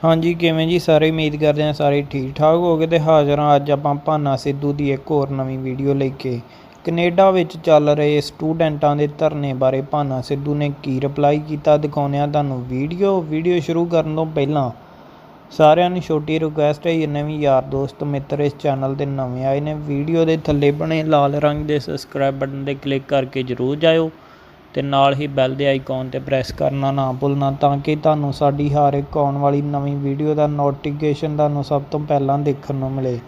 ਹਾਂਜੀ, ਕਿਵੇਂ ਜੀ? ਸਾਰੇ ਉਮੀਦ ਕਰਦੇ ਹਾਂ ਸਾਰੇ ਠੀਕ ਠਾਕ ਹੋਗੇ ਤੇ ਹਾਜ਼ਰ ਹਾਂ ਅੱਜ ਆਪਾਂ ਭਾਨਾ ਸਿੱਧੂ ਦੀ ਇੱਕ ਹੋਰ ਨਵੀਂ ਵੀਡੀਓ ਲੈ ਕੇ। ਕੈਨੇਡਾ ਵਿੱਚ ਚੱਲ ਰਹੇ ਸਟੂਡੈਂਟਾਂ ਦੇ ਧਰਨੇ ਬਾਰੇ ਭਾਨਾ ਸਿੱਧੂ ਨੇ ਕੀ ਰਿਪਲਾਈ ਕੀਤਾ ਦਿਖਾਉਂਦੇ ਹਾਂ ਤੁਹਾਨੂੰ ਵੀਡੀਓ ਵੀਡੀਓ ਸ਼ੁਰੂ ਕਰਨ ਤੋਂ ਪਹਿਲਾਂ ਸਾਰਿਆਂ ਨੂੰ ਛੋਟੀ ਰਿਕੁਐਸਟ ਹੈ, ਜਿੰਨੇ ਵੀ ਯਾਰ ਦੋਸਤ ਮਿੱਤਰ ਇਸ ਚੈਨਲ ਤੇ ਨਵੇਂ ਆਏ ਨੇ ਵੀਡੀਓ ਦੇ ਥੱਲੇ ਬਣੇ ਲਾਲ ਰੰਗ ਦੇ ਸਬਸਕ੍ਰਾਈਬ ਬਟਨ ਤੇ ਕਲਿੱਕ ਕਰਕੇ ਜਰੂਰ ਜਾਇਓ। ਅਤੇ ਨਾਲ ਹੀ ਬੈਲ ਦੇ ਆਈਕੋਨ ਤੇ ਪ੍ਰੈਸ ਕਰਨਾ, ਨਾ ਭੁੱਲਣਾ, ਤਾਂ ਕਿ ਤੁਹਾਨੂੰ ਸਾਡੀ ਹਰ ਇੱਕ ਆਉਣ ਵਾਲੀ ਨਵੀਂ ਵੀਡੀਓ ਦਾ ਨੋਟੀਫਿਕੇਸ਼ਨ ਤੁਹਾਨੂੰ ਸਭ ਤੋਂ ਪਹਿਲਾਂ ਦੇਖਣ ਨੂੰ ਮਿਲੇ।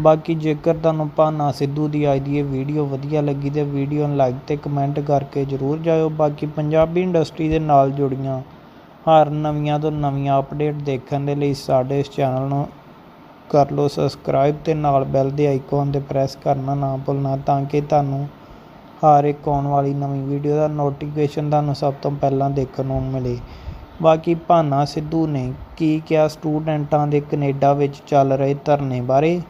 ਬਾਕੀ ਜੇਕਰ ਤੁਹਾਨੂੰ ਭਾਨਾ ਸਿੱਧੂ ਦੀ ਅੱਜ ਦੀ ਇਹ ਵੀਡੀਓ ਵਧੀਆ ਲੱਗੀ ਤਾਂ ਵੀਡੀਓ ਨੂੰ ਲਾਈਕ ਅਤੇ ਕਮੈਂਟ ਕਰਕੇ ਜਰੂਰ ਜਾਇਓ। ਬਾਕੀ ਪੰਜਾਬੀ ਇੰਡਸਟਰੀ ਦੇ ਨਾਲ ਜੁੜੀਆਂ ਹਰ ਨਵੀਆਂ ਤੋਂ ਨਵੀਆਂ ਅਪਡੇਟ ਦੇਖਣ ਦੇ ਲਈ ਸਾਡੇ ਇਸ ਚੈਨਲ ਨੂੰ ਕਰ ਲਓ ਸਬਸਕ੍ਰਾਈਬ ਅਤੇ ਨਾਲ ਬੈਲ ਦੇ ਆਈਕਨ ਤੇ ਪ੍ਰੈਸ ਕਰਨਾ, ਨਾ ਭੁੱਲਣਾ, ਤਾਂ ਕਿ ਤੁਹਾਨੂੰ ਹਰ ਇੱਕ ਆਉਣ ਵਾਲੀ ਨਵੀਂ ਵੀਡੀਓ ਦਾ ਨੋਟੀਫਿਕੇਸ਼ਨ ਤੁਹਾਨੂੰ ਸਭ ਤੋਂ ਪਹਿਲਾਂ ਦੇਖਣ ਨੂੰ ਮਿਲੇ। ਬਾਕੀ ਭਾਨਾ ਸਿੱਧੂ ਨੇ ਕੀ ਕਿਹਾ? ਸਟੂਡੈਂਟਾਂ ਦੇ ਕੈਨੇਡਾ ਵਿੱਚ ਚੱਲ ਰਹੇ ਧਰਨੇ ਬਾਰੇ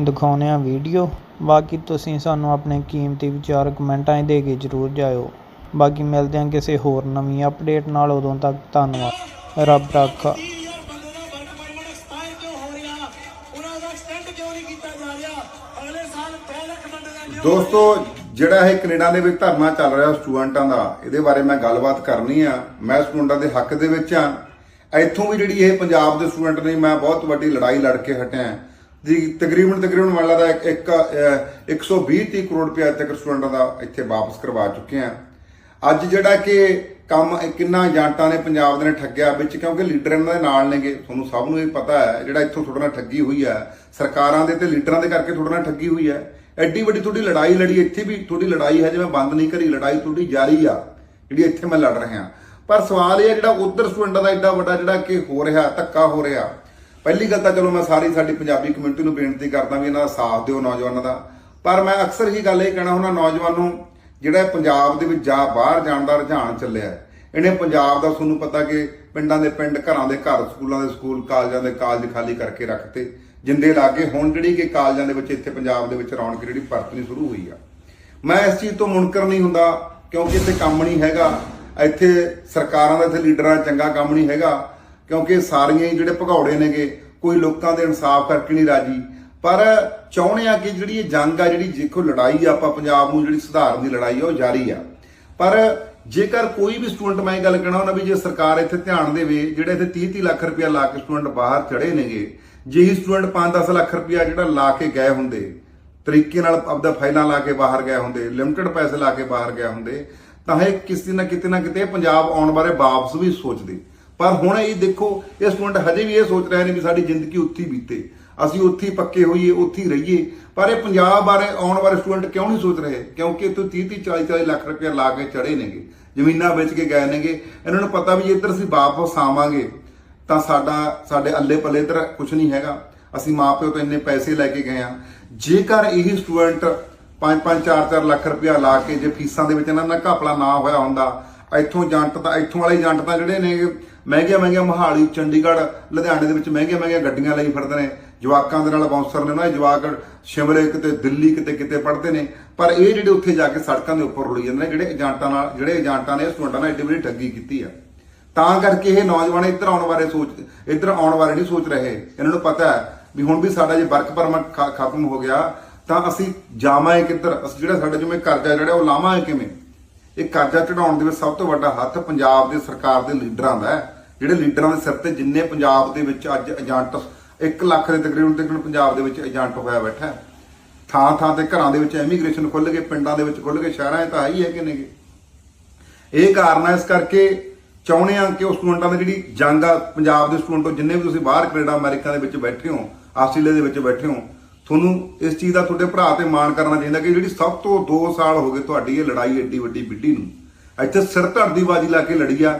ਦਿਖਾਉਂਦੇ ਆ ਵੀਡੀਓ ਬਾਕੀ ਤੁਸੀਂ ਸਾਨੂੰ ਆਪਣੇ ਕੀਮਤੀ ਵਿਚਾਰ ਕਮੈਂਟਾਂ 'ਚ ਦੇ ਕੇ ਜਰੂਰ ਜਾਇਓ। ਬਾਕੀ ਮਿਲਦੇ ਹਾਂ ਕਿਸੇ ਹੋਰ ਨਵੀਂ ਅਪਡੇਟ ਨਾਲ। ਉਦੋਂ ਤੱਕ ਧੰਨਵਾਦ। ਰੱਬ ਰਾਖਾ। ਯਾਰ ਬੰਦੇ ਦਾ ਵਰਕ ਪਰਮਿਟ ਐਕਸਪਾਇਰ ਕਿਉਂ ਹੋ ਰਿਹਾ ਉਹਨਾਂ ਦਾ ਐਕਸਟੈਂਡ ਕਿਉਂ ਨਹੀਂ ਕੀਤਾ ਜਾ ਰਿਹਾ? ਅਗਲੇ ਸਾਲ 2 ਲੱਖ ਬੰਦੇ ਦਾ new ਦੋਸਤੋ ਜਿਹੜਾ ਇਹ ਕੈਨੇਡਾ ਦੇ ਵਿੱਚ ਧਰਨਾ ਚੱਲ ਰਿਹਾ ਸਟੂਡੈਂਟਾਂ ਦਾ ਇਹਦੇ ਬਾਰੇ ਮੈਂ ਗੱਲਬਾਤ ਕਰਨੀ ਆ। ਮੈਂ ਸਟੂਡੈਂਟਾਂ ਦੇ ਹੱਕ ਦੇ ਵਿੱਚ ਆ ਇੱਥੋਂ ਵੀ ਜਿਹੜੀ ਇਹ ਪੰਜਾਬ ਦੇ ਸਟੂਡੈਂਟ ਨੇ ਮੈਂ ਬਹੁਤ ਵੱਡੀ ਲੜਾਈ ਲੜ ਕੇ ਹਟਿਆ। ਜੀ ਤਕਰੀਬਨ ਤਕਰੀਬਨ ਮੰਨ ਲਾ ਇੱਕ ਇੱਕ, ਅਹ, 120 30 ਕਰੋੜ ਰੁਪਏ ਅੱਜ ਤੱਕ ਸਟੂਡੈਂਟਾਂ ਦਾ ਇੱਥੇ ਵਾਪਸ ਕਰਵਾ ਚੁੱਕੇ ਆ ਅੱਜ ਜਿਹੜਾ ਕਿ ਕੰਮ ਕਿੰਨਾ ਏਜੰਟਾਂ ਨੇ ਪੰਜਾਬ ਦੇ ਨੇ ਠੱਗਿਆ ਵਿੱਚ ਕਿਉਂਕਿ ਲੀਡਰ ਇਹਨਾਂ ਦੇ ਨਾਲ ਨੇਗੇ। ਤੁਹਾਨੂੰ ਸਭ ਨੂੰ ਇਹ ਪਤਾ ਹੈ ਜਿਹੜਾ ਇੱਥੋਂ ਤੁਹਾਡੇ ਨਾ ਠੱਗੀ ਹੋਈ ਹੈ ਸਰਕਾਰਾਂ ਦੇ ਤੇ ਲੀਡਰਾਂ ਦੇ ਕਰਕੇ ਤੁਹਾਡੇ ਨਾਲ ਠੱਗੀ ਹੋਈ ਹੈ। ਐਡੀ ਵੱਡੀ ਤੁਹਾਡੀ ਲੜਾਈ ਲੜੀ, ਇੱਥੇ ਵੀ ਤੁਹਾਡੀ ਲੜਾਈ ਹੈ ਜਿਵੇਂ ਬੰਦ ਨਹੀਂ ਕਰੀ, ਲੜਾਈ ਤੁਹਾਡੀ ਜਾਰੀ ਆ, ਜਿਹੜੀ ਇੱਥੇ ਮੈਂ ਲੜ ਰਿਹਾ। ਪਰ ਸਵਾਲ ਇਹ ਹੈ ਜਿਹੜਾ ਉਧਰ ਸਟੂਡੈਂਟਾਂ ਦਾ ਐਡਾ ਵੱਡਾ ਜਿਹੜਾ ਕਿ ਹੋ ਰਿਹਾ, ਧੱਕਾ ਹੋ ਰਿਹਾ। ਪਹਿਲੀ ਗੱਲ ਤਾਂ ਚਲੋ ਮੈਂ ਸਾਰੀ ਸਾਡੀ ਪੰਜਾਬੀ ਕਮਿਊਨਿਟੀ ਨੂੰ ਬੇਨਤੀ ਕਰਦਾ ਵੀ ਇਹਨਾਂ ਦਾ ਸਾਥ ਦਿਓ ਨੌਜਵਾਨਾਂ ਦਾ। ਪਰ ਮੈਂ ਅਕਸਰ ਹੀ ਗੱਲ ਇਹ ਕਹਿਣਾ ਹੁੰਦਾ, ਨੌਜਵਾਨ ਨੂੰ ਜਿਹੜਾ ਪੰਜਾਬ ਦੇ ਵਿੱਚ ਜਾ ਬਾਹਰ ਜਾਣ ਦਾ ਰੁਝਾਨ ਚੱਲਿਆ ਇਹਨੇ ਪੰਜਾਬ ਦਾ ਤੁਹਾਨੂੰ ਪਤਾ ਕਿ ਪਿੰਡਾਂ ਦੇ ਪਿੰਡ, ਘਰਾਂ ਦੇ ਘਰ, ਸਕੂਲਾਂ ਦੇ ਸਕੂਲ, ਕਾਲਜਾਂ ਦੇ ਕਾਲਜ ਖਾਲੀ ਕਰਕੇ ਰੱਖਤੇ। ਜਿੰਦੇ ਲਾਗੇ ਹੁਣ ਜਿਹੜੀ ਕਿ ਕਾਲਜਾਂ ਦੇ ਵਿੱਚ ਇੱਥੇ ਪੰਜਾਬ ਦੇ ਵਿੱਚ ਰੌਣਕ ਜਿਹੜੀ ਪਰਤਣੀ ਸ਼ੁਰੂ ਹੋਈ ਆ। ਮੈਂ ਇਸ ਚੀਜ਼ ਤੋਂ ਮੁਨਕਰ ਨਹੀਂ ਹੁੰਦਾ ਕਿਉਂਕਿ ਇੱਥੇ ਕੰਮ ਨਹੀਂ ਹੈਗਾ। ਇੱਥੇ ਸਰਕਾਰਾਂ ਦਾ ਇੱਥੇ ਲੀਡਰਾਂ ਦਾ ਚੰਗਾ ਕੰਮ ਨਹੀਂ ਹੈਗਾ ਕਿਉਂਕਿ ਸਾਰੀਆਂ ਹੀ ਜਿਹੜੇ ਭਗੌੜੇ ਨੇਗੇ, ਕੋਈ ਲੋਕਾਂ ਦੇ ਇਨਸਾਫ ਕਰਕੇ ਨਹੀਂ ਰਾਜੀ। ਪਰ ਚਾਹੁੰਦੇ ਆ ਕਿ ਜਿਹੜੀ ਇਹ ਜੰਗ ਆ, ਜਿਹੜੀ ਦੇਖੋ ਲੜਾਈ ਆ, ਆਪਾਂ ਪੰਜਾਬ ਨੂੰ ਜਿਹੜੀ ਸੁਧਾਰਨ ਦੀ ਲੜਾਈ ਆ, ਉਹ ਜਾਰੀ ਆ। ਪਰ ਜੇਕਰ ਕੋਈ ਵੀ ਸਟੂਡੈਂਟ, ਮੈਂ ਇਹ ਗੱਲ ਕਹਿਣਾ ਹੁੰਦਾ ਵੀ ਜੇ ਸਰਕਾਰ ਇੱਥੇ ਧਿਆਨ ਦੇਵੇ, ਜਿਹੜੇ ਇੱਥੇ 30 30 ਲੱਖ ਰੁਪਇਆ ਲਾ ਕੇ ਸਟੂਡੈਂਟ ਬਾਹਰ ਚੜੇ ਨੇਗੇ ਜੇ ਹੀ ਸਟੂਡੈਂਟ 5-10 ਲੱਖ ਰੁਪਇਆ ਜਿਹੜਾ ਲਾ ਕੇ ਗਏ ਹੁੰਦੇ, ਤਰੀਕੇ ਨਾਲ ਆਪਦਾ ਫਾਈਲਾਂ ਲਾ ਕੇ ਬਾਹਰ ਗਏ ਹੁੰਦੇ ਲਿਮਟਿਡ ਪੈਸੇ ਲਾ ਕੇ ਬਾਹਰ ਗਏ ਹੁੰਦੇ, ਤਾਂ ਇਹ ਕਿਸੇ ਨਾ ਕਿਤੇ ਨਾ ਕਿਤੇ ਪੰਜਾਬ ਆਉਣ ਬਾਰੇ ਵਾਪਸ ਵੀ ਸੋਚਦੇ। ਪਰ ਹੁਣ ਇਹ ਦੇਖੋ, ਇਹ ਸਟੂਡੈਂਟ ਹਜੇ ਵੀ ਇਹ ਸੋਚ ਰਹੇ ਨੇ ਵੀ ਸਾਡੀ ਜ਼ਿੰਦਗੀ ਉੱਥੇ ਹੀ ਬੀਤੇ। ਅਸੀਂ ਉੱਥੇ ਪੱਕੇ ਹੋਈਏ, ਉੱਥੇ ਹੀ ਰਹੀਏ। ਪਰ ਇਹ ਪੰਜਾਬ ਬਾਰੇ ਆਉਣ ਵਾਲੇ ਸਟੂਡੈਂਟ ਕਿਉਂ ਨਹੀਂ ਸੋਚ ਰਹੇ? ਕਿਉਂਕਿ ਇੱਥੋਂ 30 30 40 40 ਲੱਖ ਰੁਪਏ ਲਾ ਕੇ ਚੜੇ ਨੇਗੇ। ਜ਼ਮੀਨਾਂ ਵੇਚ ਕੇ ਗਏ ਨੇਗੇ। ਇਹਨਾਂ ਨੂੰ ਪਤਾ ਵੀ ਜੇ ਇੱਧਰ ਅਸੀਂ ਵਾਪਸ ਆਵਾਂਗੇ। ਤਾਂ ਸਾਡਾ, ਸਾਡੇ ਅੱਲੇ ਪੱਲੇ ਇੱਧਰ ਕੁਝ ਨਹੀਂ ਹੈਗਾ। ਅਸੀਂ ਮਾਪਿਓ ਤੋਂ ਇੰਨੇ ਪੈਸੇ ਲੈ ਕੇ ਗਏ ਆ ਜੇਕਰ ਇਹੀ ਸਟੂਡੈਂਟ 5-5 4-4 ਲੱਖ ਰੁਪਇਆ ਲਾ ਕੇ ਜੇ ਫੀਸਾਂ ਦੇ ਵਿੱਚ ਇਹਨਾਂ ਦਾ ਘਪਲਾ ਨਾ ਹੋਇਆ ਹੁੰਦਾ, ਇੱਥੋਂ ਏਜੰਟ ਤਾਂ, ਇੱਥੋਂ ਵਾਲੇ ਏਜੰਟ ਤਾਂ ਜਿਹੜੇ ਨੇ, ਮਹਿੰਗੀਆਂ ਮਹਿੰਗੀਆਂ ਮੋਹਾਲੀ, ਚੰਡੀਗੜ੍ਹ, ਲੁਧਿਆਣੇ ਦੇ ਵਿੱਚ ਮਹਿੰਗੀਆਂ ਮਹਿੰਗੀਆਂ ਗੱਡੀਆਂ ਲਈ ਫਿਰਦੇ ਨੇ। ਜਵਾਕਾਂ ਦੇ ਨਾਲ ਬਾਉਂਸਰ ਨੇ, ਉਹਨਾਂ ਇਹ ਜਵਾਕ ਸ਼ਿਮਲੇ ਕਿਤੇ, ਦਿੱਲੀ ਕਿਤੇ ਕਿਤੇ ਪੜ੍ਹਦੇ ਨੇ। ਪਰ ਇਹ ਜਿਹੜੇ ਉੱਥੇ ਜਾ ਕੇ ਸੜਕਾਂ ਦੇ ਉੱਪਰ ਰੁਲੀ ਜਾਂਦੇ ਨੇ, ਜਿਹੜੇ ਏਜੰਟਾਂ ਨਾਲ, ਜਿਹੜੇ ਏਜੰਟਾਂ ਨੇ ਸਟੂਡੈਂਟਾਂ ਨਾਲ ਏਡੀ ਵੱਡੀ ਠੱਗੀ ਕੀਤੀ ਆ। ਤਾਂ ਕਰਕੇ ਇਹ ਨੌਜਵਾਨ ਇੱਧਰ ਆਉਣ ਬਾਰੇ ਸੋਚ, ਇੱਧਰ ਆਉਣ ਬਾਰੇ ਨਹੀਂ ਸੋਚ ਰਹੇ। ਇਹਨਾਂ ਨੂੰ ਪਤਾ ਹੈ ਵੀ ਹੁਣ ਵੀ ਸਾਡਾ ਜੇ ਵਰਕ ਪਰਮਿਟ ਖ- ਖਤਮ ਹੋ ਗਿਆ, ਤਾਂ ਅਸੀਂ ਜਾਵਾਂਗੇ ਕਿੱਧਰ? ਅਸੀਂ ਜਿਹੜਾ ਸਾਡਾ ਜਿਵੇਂ ਕਰਜ਼ਾ ਜਿਹੜਾ, ਉਹ ਲਾਵਾਂਗੇ ਕਿਵੇਂ? ਇਹ ਕਰਜ਼ਾ ਚੜਾਉਣ ਦੇ ਵਿੱਚ ਸਭ ਤੋਂ ਵੱਡਾ ਹੱਥ ਪੰਜਾਬ ਦੇ ਸਰਕਾਰ ਦੇ ਲੀਡਰਾਂ ਦਾ ਹੈ। ਜਿਹੜੇ ਲੀਡਰਾਂ ਦੇ ਸਿਰ ਤੇ ਜਿੰਨੇ ਪੰਜਾਬ ਦੇ ਵਿੱਚ ਅੱਜ ਏਜੰਟ 1 ਲੱਖ ਦੇ ਤਕਰੀਬਨ ਤਕਰੀਬਨ ਪੰਜਾਬ ਦੇ ਵਿੱਚ ਏਜੰਟ ਹੋਇਆ ਬੈਠਾ ਥਾਂ ਥਾਂ ਤੇ ਘਰਾਂ ਦੇ ਵਿੱਚ ਇਮੀਗ੍ਰੇਸ਼ਨ ਖੁੱਲ ਗਏ, ਪਿੰਡਾਂ ਦੇ ਵਿੱਚ ਖੁੱਲ ਗਏ, ਸ਼ਹਿਰਾਂ 'ਚ ਤਾਂ ਹੈ ਹੀ ਹੈ ਕਿ ਨਹੀਂ? ਇਹ ਕਾਰਨ ਹੈ ਇਸ ਕਰਕੇ ਚਾਹੁੰਦੇ ਆ ਕਿ ਉਹ ਸਟੂਡੈਂਟਾਂ ਦੀ ਜਿਹੜੀ ਜੰਗ ਆ ਪੰਜਾਬ ਦੇ ਸਟੂਡੈਂਟੋ ਜਿੰਨੇ ਵੀ ਤੁਸੀਂ ਬਾਹਰ ਕੈਨੇਡਾ, ਅਮਰੀਕਾ ਦੇ ਵਿੱਚ ਬੈਠੇ ਹੋ, ਆਸਟ੍ਰੇਲੀਆ ਦੇ ਵਿੱਚ ਬੈਠੇ ਹੋ, ਤੁਹਾਨੂੰ ਇਸ ਚੀਜ਼ ਦਾ ਤੁਹਾਡੇ ਭਰਾ ਤੇ ਮਾਣ ਕਰਨਾ ਚਾਹੀਦਾ ਕਿ ਜਿਹੜੀ ਸਭ ਤੋਂ 2 ਸਾਲ ਹੋ ਗਏ ਤੁਹਾਡੀ ਇਹ ਲੜਾਈ ਏਡੀ ਵੱਡੀ ਵਿੱਢੀ ਨੂੰ, ਇੱਥੇ ਸਿਰ ਧੜ ਦੀ ਬਾਜੀ ਲਾ ਕੇ ਲੜੀ ਆ।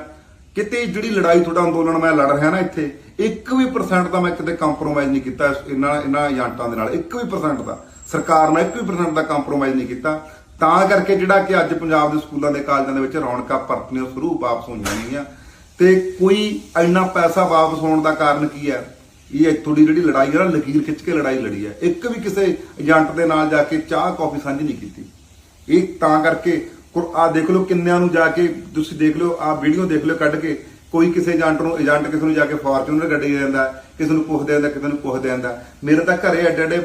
ਕਿਤੇ ਜਿਹੜੀ ਲੜਾਈ ਤੁਹਾਡਾ ਅੰਦੋਲਨ ਮੈਂ ਲੜ ਰਿਹਾ ਨਾ ਇੱਥੇ, ਇੱਕ ਵੀ ਪਰਸੈਂਟ ਦਾ ਮੈਂ ਕਿਤੇ ਕੰਪਰੋਮਾਈਜ਼ ਨਹੀਂ ਕੀਤਾ ਇਹਨਾਂ ਇਹਨਾਂ ਏਜੰਟਾਂ ਦੇ ਨਾਲ, ਇੱਕ ਵੀ ਪਰਸੈਂਟ ਦਾ। ਸਰਕਾਰ ਨਾਲ ਇੱਕ ਵੀ ਪਰਸੈਂਟ ਦਾ ਕੰਪਰੋਮਾਈਜ਼ ਨਹੀਂ ਕੀਤਾ। ਤਾਂ ਕਰਕੇ ਜਿਹੜਾ ਕਿ ਅੱਜ ਪੰਜਾਬ ਦੇ ਸਕੂਲਾਂ ਦੇ ਕਾਲਜਾਂ ਦੇ ਵਿੱਚ ਰੌਣਕਾਂ ਪਰਤਣੀਆਂ ਸ਼ੁਰੂ ਵਾਪਸ ਹੋਈਆਂ ਨੇਗੀਆਂ ਤੇ ਕੋਈ ਇੰਨਾ ਪੈਸਾ ਵਾਪਸ ਹੋਣ ਦਾ ਕਾਰਨ ਕੀ ਹੈ? ਇਹ ਥੋੜੀ ਜਿਹੜੀ ਲੜਾਈ ਹੈ ਨਾ, ਲਕੀਰ ਖਿੱਚ ਕੇ ਲੜਾਈ ਲੜੀ ਹੈ। ਇੱਕ ਵੀ ਕਿਸੇ ਏਜੰਟ ਦੇ ਨਾਲ ਜਾ ਕੇ ਚਾਹ, ਕਾਫੀ ਸਾਂਝੀ ਨਹੀਂ ਕੀਤੀ। ਇਹ ਤਾਂ ਕਰਕੇ ਆ ਦੇਖ ਲਓ ਕਿੰਨਿਆਂ ਨੂੰ ਜਾ ਕੇ ਤੁਸੀਂ ਦੇਖ ਲਓ, ਆ ਵੀਡੀਓ ਦੇਖ ਲਓ ਕੱਢ ਕੇ ਕੋਈ ਕਿਸੇ ਏਜੰਟ ਨੂੰ, ਏਜੰਟ ਕਿਸੇ ਨੂੰ ਜਾ ਕੇ ਫਾਰਚੂਨਰ ਗੱਡੀ ਦੇ ਦਿੰਦਾ, ਕਿਸੇ ਨੂੰ ਕੁਛ ਦੇ ਦਿੰਦਾ, ਕਿਸੇ ਨੂੰ ਕੁਛ ਦੇ ਦਿੰਦਾ। ਮੇਰੇ ਤਾਂ ਘਰੇ ਐਡੇ ਐਡੇ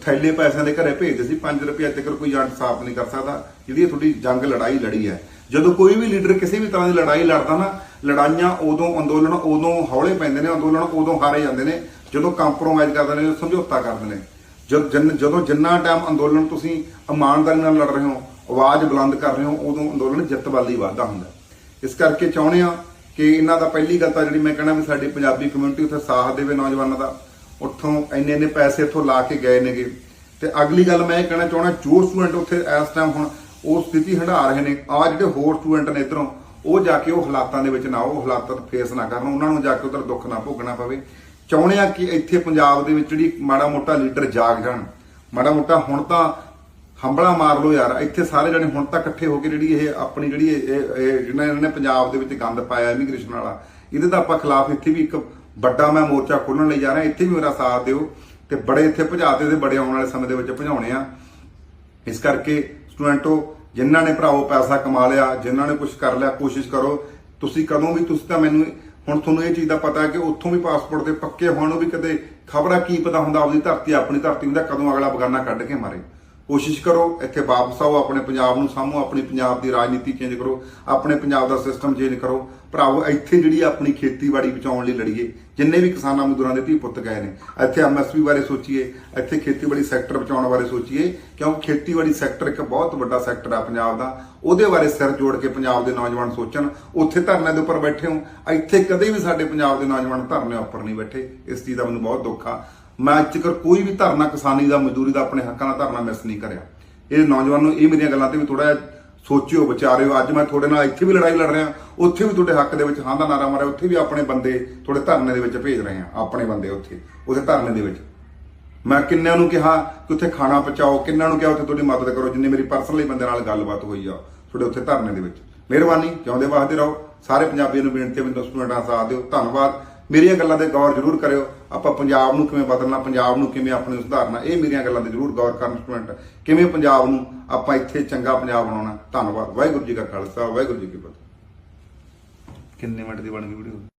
ਥੈਲੇ ਪੈਸਿਆਂ ਦੇ ਘਰੇ ਭੇਜਦੇ ਸੀ 5 ਰੁਪਏ ਤੱਕ ਕੋਈ ਏਜੰਟ ਸਾਫ਼ ਨਹੀਂ ਕਰ ਸਕਦਾ ਜਿਹੜੀ ਇਹ ਤੁਹਾਡੀ ਜੰਗ ਲੜਾਈ ਲੜੀ ਹੈ। ਜਦੋਂ ਕੋਈ ਵੀ ਲੀਡਰ ਕਿਸੇ ਵੀ ਤਰ੍ਹਾਂ ਦੀ ਲੜਾਈ ਲੜਦਾ ਨਾ, ਲੜਾਈਆਂ ਉਦੋਂ ਅੰਦੋਲਨ, ਉਦੋਂ ਹੌਲੇ ਪੈਂਦੇ ਨੇ, ਅੰਦੋਲਨ ਉਦੋਂ ਹਾਰੇ ਜਾਂਦੇ ਨੇ, ਜਦੋਂ ਕੰਪਰੋਮਾਈਜ਼ ਕਰਦੇ ਨੇ ਸਮਝੌਤਾ ਕਰਦੇ ਨੇ। ਜਦ ਜਿੰਨ- ਜਦੋਂ ਜਿੰਨਾ ਟਾਈਮ ਅੰਦੋਲਨ ਤੁਸੀਂ ਇਮਾਨਦਾਰੀ ਨਾਲ ਲੜ ਰਹੇ ਹੋ, ਆਵਾਜ਼ ਬੁਲੰਦ ਕਰ ਰਹੇ ਹੋ, ਉਦੋਂ ਅੰਦੋਲਨ ਜਿੱਤ ਵੱਲ ਹੀ ਵਾਧਾ ਹੁੰਦਾ ਇਸ ਕਰਕੇ ਚਾਹੁੰਦੇ ਆ ਕਿ ਇਹਨਾਂ ਦਾ ਪਹਿਲੀ ਗੱਲ ਤਾਂ ਜਿਹੜੀ ਮੈਂ ਕਹਿਣਾ ਵੀ ਸਾਡੀ ਪੰਜਾਬੀ ਕਮਿਊਨਿਟੀ ਉੱਥੇ ਸਾਥ ਦੇਵੇ ਨੌਜਵਾਨਾਂ ਦਾ ਉੱਥੋਂ ਇੰਨੇ ਇੰਨੇ ਪੈਸੇ ਇੱਥੋਂ ਲਾ ਕੇ ਗਏ ਨੇਗੇ। ਤੇ ਅਗਲੀ ਗੱਲ ਮੈਂ ਇਹ ਕਹਿਣਾ ਚਾਹੁੰਦਾ, ਜੋ ਸਟੂਡੈਂਟ ਉੱਥੇ ਇਸ ਟਾਈਮ ਹੁਣ ਉਹ ਸਥਿਤੀ ਹੰਢਾ ਰਹੇ ਨੇ, ਆ ਜਿਹੜੇ ਹੋਰ ਸਟੂਡੈਂਟ ਨੇ ਇਧਰੋਂ, ਉਹ ਜਾ ਕੇ ਉਹ ਹਾਲਾਤਾਂ ਦੇ ਵਿੱਚ ਨਾ ਉਹ ਹਾਲਾਤਾਂ ਫੇਸ ਨਾ ਕਰਨ, ਉਹਨਾਂ ਨੂੰ ਜਾ ਕੇ ਉਧਰ ਦੁੱਖ ਨਾ ਭੋਗਣਾ ਪਵੇ। ਚਾਹੁੰਦੇ ਆ ਕਿ ਇੱਥੇ ਪੰਜਾਬ ਦੇ ਵਿੱਚ ਜਿਹੜੀ ਮਾੜਾ ਮੋਟਾ ਲੀਡਰ ਜਾਗ ਜਾਣ। ਮਾੜਾ ਮੋਟਾ ਹੁਣ ਤਾਂ ਹੰਬਲਾ ਮਾਰ ਲੋ ਯਾਰ, ਇੱਥੇ ਸਾਰੇ ਜਣੇ ਹੁਣ ਤਾਂ ਇਕੱਠੇ ਹੋ ਕੇ ਜਿਹੜੀ ਇਹ ਆਪਣੀ ਜਿਹੜੀ ਇਹ ਜਿਹਨਾਂ ਇਹਨਾਂ ਨੇ ਪੰਜਾਬ ਦੇ ਵਿੱਚ ਗੰਦ ਪਾਇਆ ਇਮੀਗ੍ਰੇਸ਼ਨ ਵਾਲਾ, ਇਹਦੇ ਤਾਂ ਆਪਾਂ ਖਿਲਾਫ ਇੱਥੇ ਵੀ ਇੱਕ ਵੱਡਾ ਮੈਂ ਮੋਰਚਾ ਖੋਲਣ ਲਈ ਜਾ ਰਿਹਾ, ਇੱਥੇ ਵੀ ਮੇਰਾ ਸਾਥ ਦਿਓ ਤੇ ਬੜੇ ਇੱਥੇ ਭਜਾਤੇ ਤੇ ਬੜੇ ਆਉਣ ਵਾਲੇ ਸਮੇਂ ਦੇ ਵਿੱਚ ਭਜਾਉਣੇ ਆ। ਇਸ ਕਰਕੇ ਸਟੂਡੈਂਟੋ, ਜਿਨ੍ਹਾਂ ਨੇ ਭਰਾਵੋ ਪੈਸਾ ਕਮਾ ਲਿਆ, ਜਿਨ੍ਹਾਂ ਨੇ ਕੁਝ ਕਰ ਲਿਆ, ਕੋਸ਼ਿਸ਼ ਕਰੋ। ਤੁਸੀਂ ਕਦੋਂ ਵੀ, ਤੁਸੀਂ ਤਾਂ ਮੈਨੂੰ ਹੁਣ ਤੁਹਾਨੂੰ ਇਹ ਚੀਜ਼ ਦਾ ਪਤਾ ਕਿ ਉੱਥੋਂ ਵੀ ਪਾਸਪੋਰਟ ਦੇ ਪੱਕੇ ਹੋਣ ਉਹ ਵੀ ਕਦੇ ਖਬਰਾਂ ਕੀ ਪਤਾ ਹੁੰਦਾ, ਆਪਦੀ ਧਰਤੀ ਆਪਣੀ ਧਰਤੀ ਹੁੰਦਾ, ਕਦੋਂ ਅਗਲਾ ਬਗਾਨਾ ਕੱਢ ਕੇ ਮਾਰੇ। ਕੋਸ਼ਿਸ਼ ਕਰੋ, ਇੱਥੇ ਵਾਪਸ ਆਓ, ਆਪਣੇ ਪੰਜਾਬ ਨੂੰ ਸਾਹਮੋ ਆਪਣੀ ਪੰਜਾਬ ਦੀ ਰਾਜਨੀਤੀ ਚੇਂਜ ਕਰੋ, ਆਪਣੇ ਪੰਜਾਬ ਦਾ ਸਿਸਟਮ ਚੇਂਜ ਕਰੋ। ਭਰਾਵੋ, ਇੱਥੇ ਜਿਹੜੀ ਆਪਣੀ ਖੇਤੀਬਾੜੀ ਬਚਾਉਣ ਲਈ ਲੜੀਏ ਜਿੰਨੇ ਵੀ ਕਿਸਾਨਾਂ ਮਜ਼ਦੂਰਾਂ ਦੇ ਧੀ ਪੁੱਤ ਗਏ ਨੇ, ਇੱਥੇ ਐਮਐਸਪੀ ਬਾਰੇ ਸੋਚੀਏ, ਇੱਥੇ ਖੇਤੀਬਾੜੀ ਸੈਕਟਰ ਬਚਾਉਣ ਬਾਰੇ ਸੋਚੀਏ, ਕਿਉਂਕਿ ਖੇਤੀਬਾੜੀ ਸੈਕਟਰ ਇੱਕ ਬਹੁਤ ਵੱਡਾ ਸੈਕਟਰ ਆ ਪੰਜਾਬ ਦਾ, ਉਹਦੇ ਬਾਰੇ ਸਿਰ ਜੋੜ ਕੇ ਪੰਜਾਬ ਦੇ ਨੌਜਵਾਨ ਸੋਚਣ, ਉੱਥੇ ਧਰਨੇ ਦੇ ਉੱਪਰ ਬੈਠੇ ਹੋ, ਇੱਥੇ ਕਦੇ ਵੀ ਸਾਡੇ ਪੰਜਾਬ ਦੇ ਨੌਜਵਾਨ ਧਰਨੇ ਉੱਪਰ ਨਹੀਂ ਬੈਠੇ, ਇਸ ਚੀਜ਼ ਦਾ ਮੈਨੂੰ ਬਹੁਤ ਦੁੱਖ ਆ। ਮੈਂ ਅੱਜ ਤੱਕ ਕੋਈ ਵੀ ਧਰਨਾ ਕਿਸਾਨੀ ਦਾ, ਮਜ਼ਦੂਰੀ ਦਾ ਆਪਣੇ ਹੱਕਾਂ ਦਾ ਧਰਨਾ ਮਿਸ ਨਹੀਂ ਕਰਿਆ। ਇਹ ਨੌਜਵਾਨ ਨੂੰ ਇਹ ਮੇਰੀਆਂ ਗੱਲਾਂ ਤੇ ਵੀ ਥੋੜਾ ਸੋਚਿਓ, ਵਿਚਾਰਿਓ। ਅੱਜ ਮੈਂ ਤੁਹਾਡੇ ਨਾਲ ਇੱਥੇ ਵੀ ਲੜਾਈ ਲੜ ਰਿਹਾ, ਉੱਥੇ ਵੀ ਤੁਹਾਡੇ ਹੱਕ ਦੇ ਵਿੱਚ ਹਾਂ ਦਾ ਨਾਰਾ ਮਾਰਿਆ, ਉੱਥੇ ਵੀ ਆਪਣੇ ਬੰਦੇ ਤੁਹਾਡੇ ਧਰਨੇ ਦੇ ਵਿੱਚ ਭੇਜ ਰਹੇ ਆ ਆਪਣੇ ਬੰਦੇ ਉੱਥੇ ਉੱਥੇ ਧਰਨੇ ਦੇ ਵਿੱਚ। ਮੈਂ ਕਿੰਨਿਆਂ ਨੂੰ ਕਿਹਾ ਕਿ ਉੱਥੇ ਖਾਣਾ ਪਹੁੰਚਾਓ, ਕਿੰਨਿਆਂ ਨੂੰ ਕਿਹਾ ਉੱਥੇ ਤੁਹਾਡੀ ਮਦਦ ਕਰੋ, ਜਿੰਨੇ ਮੇਰੀ ਪਰਸਨਲੀ ਬੰਦੇ ਨਾਲ ਗੱਲਬਾਤ ਹੋਈ ਆ, ਤੁਹਾਡੇ ਉੱਥੇ ਧਰਨੇ ਦੇ ਵਿੱਚ। ਮਿਹਰਬਾਨੀ, ਜਿਉਂਦੇ ਵਾਸਤੇ ਰਹੋ। ਸਾਰੇ ਪੰਜਾਬੀਆਂ ਨੂੰ ਬੇਨਤੀ ਹੈ, ਮੈਨੂੰ ਸਟੂਡੈਂਟਾਂ ਦਾ ਸਾਥ ਦਿਓ। ਧੰਨਵਾਦ। ਮੇਰੀਆਂ ਗੱਲਾਂ ਤੇ ਗੌਰ ਜ਼ਰੂਰ ਕਰਿਓ। ਆਪਾਂ ਪੰਜਾਬ ਨੂੰ ਕਿਵੇਂ ਬਦਲਣਾ, ਪੰਜਾਬ ਨੂੰ ਕਿਵੇਂ ਆਪਣੇ ਸੁਧਾਰਨਾ, ਇਹ ਮੇਰੀਆਂ ਗੱਲਾਂ ਤੇ ਜ਼ਰੂਰ ਗੌਰ ਕਰਨ ਸਟੂਡੈਂਟ। ਕਿਵੇਂ ਪੰਜਾਬ ਨੂੰ ਆਪਾਂ ਇੱਥੇ ਚੰਗਾ ਪੰਜਾਬ ਬਣਾਉਣਾ। ਧੰਨਵਾਦ। ਵਾਹਿਗੁਰੂ ਜੀ ਕਾ ਖਾਲਸਾ, ਵਾਹਿਗੁਰੂ ਜੀ ਕੀ ਫਤਿਹ। ਕਿੰਨੇ ਮਿੰਟ ਦੀ ਬਣ ਗਈ ਵੀਡੀਓ?